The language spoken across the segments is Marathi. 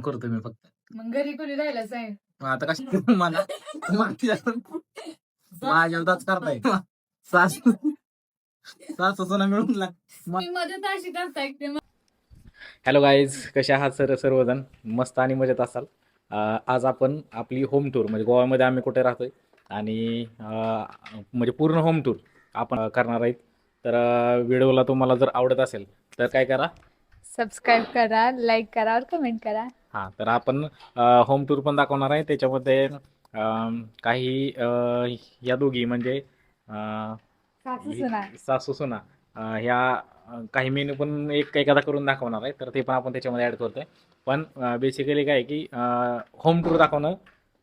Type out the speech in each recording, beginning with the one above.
करतो मी फक्त. मग घरी कोणी राहिला साहेब मग आता कशी मला माझ्या माझ्यावरच करताय. सासू सासू सोना मिळून लाग मी मदत अशी करताय हॅलो गाईज कसे आहात सर सर्वजण? मस्त आणि मजेत असाल. अं, आज आपण आपली होम टूर म्हणजे गोव्यामध्ये आम्ही कुठे राहतोय आणि अं, म्हणजे पूर्ण होम टूर आपण अं, करणार आहेत. तर अं, व्हिडिओला तुम्हाला जर आवडत असेल तर काय करा? सबस्क्राईब करा लाईक करा और कमेंट करा. हां तर आपण होम टूर पण दाखवणार आहे. त्याच्यामध्ये अं, काही अं, या दोघी म्हणजे अं, सासू सुना. सासू सुना अं, ह्या अं, काही मेनू पण एक एखादा करून दाखवणार आहे. तर ते पण आपण त्याच्यामध्ये ॲड करतोय. पण बेसिकली काय आहे की होम टूर दाखवणं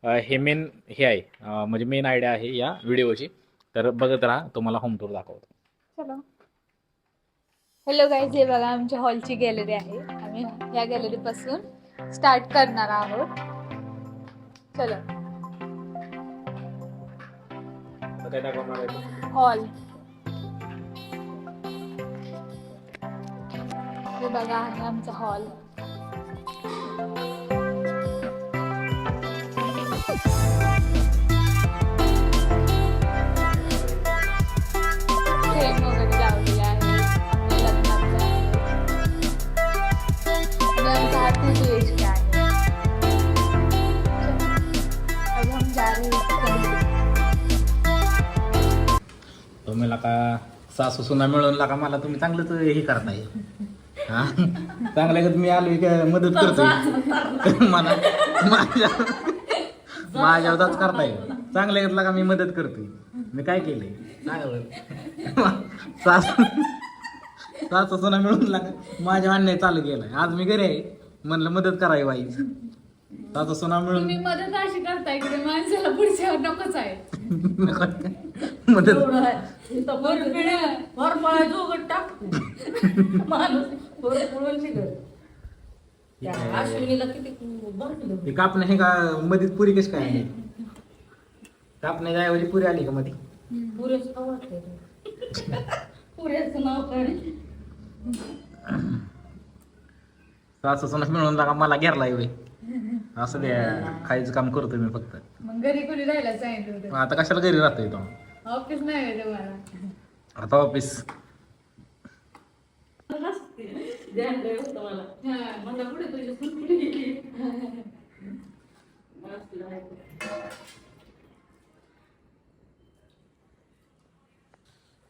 अं, हे मेन हे आहे. अं, म्हणजे मेन आयडिया आहे या व्हिडिओची तर बघत राहा तुम्हाला होम टूर दाखवतो. चलो. हॅलो गाईज हे बघा आमच्या हॉलची गॅलरी आहे. आम्ही या गॅलरी पासून स्टार्ट करणार आहोत. चलो. हॉल हे बघा आहे आमचा हॉल Thank वगैरे का सासू सुना मिळून लागा मला तुम्ही चांगलंच हे करताय हा? चांगलं का तुम्ही आलो का मदत करतोय? मला माझ्या माझ्यावरच करताय. चांगल्या घेतला का मी मदत करतोय? मी काय केलंय? चांगलं सासू सासू सुना मिळून लागा. माझ्या अन्याय चालू केलाय. आज मी घरी आहे. म्हणलं मदत करावी बाई. सासू सुना मिळून मदत अशी करताय माणसाला पुढच्या नकोच आहे. मदत वर पळायचं उघड टाक. माणूस वर पळून निघत. त्या अश्विनीला किती बरं हे कापणं हे का मधीच पुरी कशी काय आली कापण्याच्या ऐवजी पुरी आली का मध्ये पुरेच पुरेचं नाव काय मिळून लागा मला घेरला एवढे. असं द्या खायचं काम करतो मी फक्त. मग घरी कोणी सांगितलं मग आता कशाला घरी राहतोय तो? ऑफिस नाही तुम्हाला आता ऑफिस.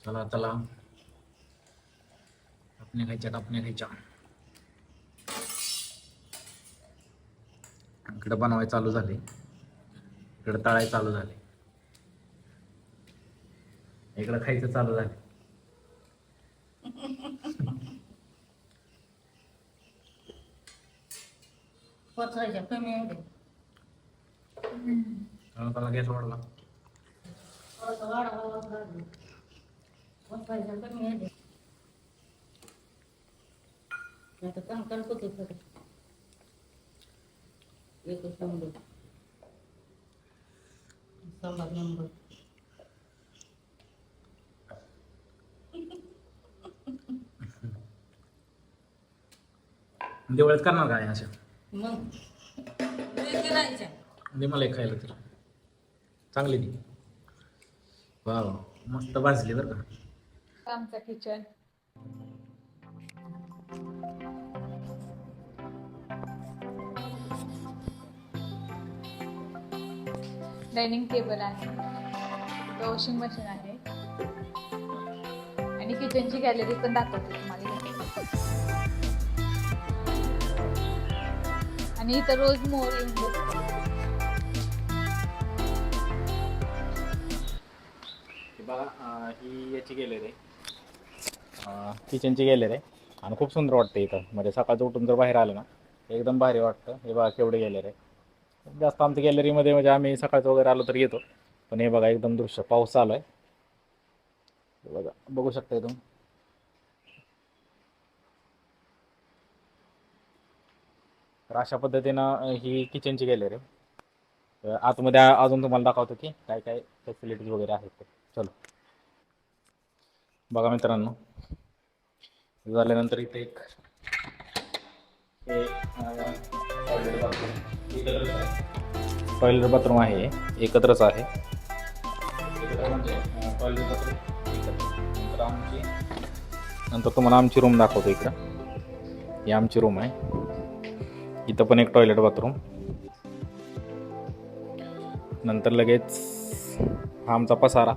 चला चला. कापण्या खायच्या कापण्या खायच्या. इकडे बनवाय चालू झाले. इकडे तळाय चालू झाले. इकडे खायचं चालू झाले. कमी आहे त्याला गॅस वाढला. कमी आहे ते. नाहीतर कंकण होते खरं. एकच नंबर नंबर दिवाळीत करणार काय अशा? मग. ते दे मला एक खायला तर. चांगली ती. वा वा मस्त भाजली बरं का. आमचं किचन डायनिंग टेबल आहे. वॉशिंग मशीन आहे. आणि किचनची गॅलरी पण दाखवते तुम्हाला. मी तर रोज मोर येऊन बघा अं, ही याची गेलेर आहे. किचनची गेलेर आहे. आणि खूप सुंदर वाटतं इथं. म्हणजे सकाळचं उठून जर बाहेर आलं ना एकदम भारी वाटतं. हे बघा केवढे गेलेर आहे. जास्त आमच्या गॅलरीमध्ये म्हणजे आम्ही सकाळचं वगैरे आलो तर येतो. पण हे बघा एकदम दृश्य. पाऊस चालू आहे. हे बघा बघू शकता तुम्ही. तर अशा पद्धतीनं ही किचनची गॅलरी तर आतमध्ये अजून तुम्हाला दाखवतो की काय काय फॅसिलिटीज वगैरे आहेत ते. चलो. बघा मित्रांनो. झाल्यानंतर इथे एक टॉयलेट बाथरूम आहे. एकत्रच आहे. एकत्र म्हणजे टॉयलेट बाथरूम नंतर आमची नंतर तुम्हाला आमची रूम दाखवतो इकडं. ही आमची रूम आहे. इथं पण एक टॉयलेट बाथरूम नंतर लगेच हा आमचा पसारा.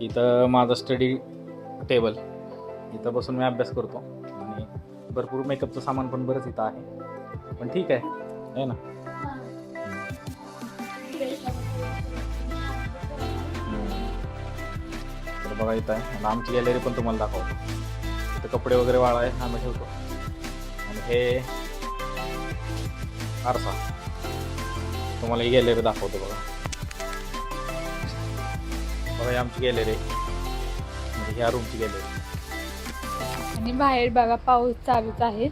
इथं माझा स्टडी टेबल इथं बसून मी अभ्यास करतो. आणि भरपूर मेकअपचं सामान पण बरंच इथं आहे. पण ठीक आहे. आहे ना? तर बघा इथं आहे. आणि आमची गॅलरी पण तुम्हाला दाखवतो. इथं कपडे वगैरे वाळा आहे आम्ही ठेवतो. आणि हे आरसा. तुम्हाला गॅलरी दाखवतो बघा. बघा आमची गॅलरी म्हणजे ह्या रूमची गॅलरी आणि बाहेर बघा पाऊस चालूच आहे.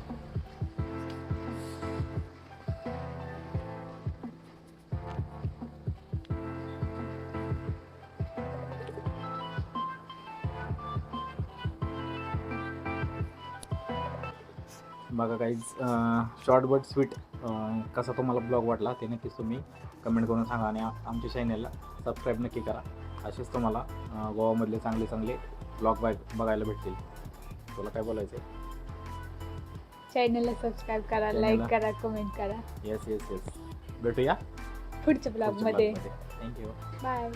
बघा काही शॉर्ट बट स्वीट कसा तुम्हाला ब्लॉग वाटला ते नक्कीच तुम्ही कमेंट करून सांगा आणि आमच्या चॅनेलला सबस्क्राईब नक्की करा. असेच तुम्हाला गोवामधले चांगले चांगले ब्लॉग बघ बघायला भेटतील. तुला काय बोलायचं आहे चॅनलला सबस्क्राईब करा लाईक करा कमेंट करा. येस येस येस भेटूया पुढच्या ब्लॉगमध्ये थँक्यू बाय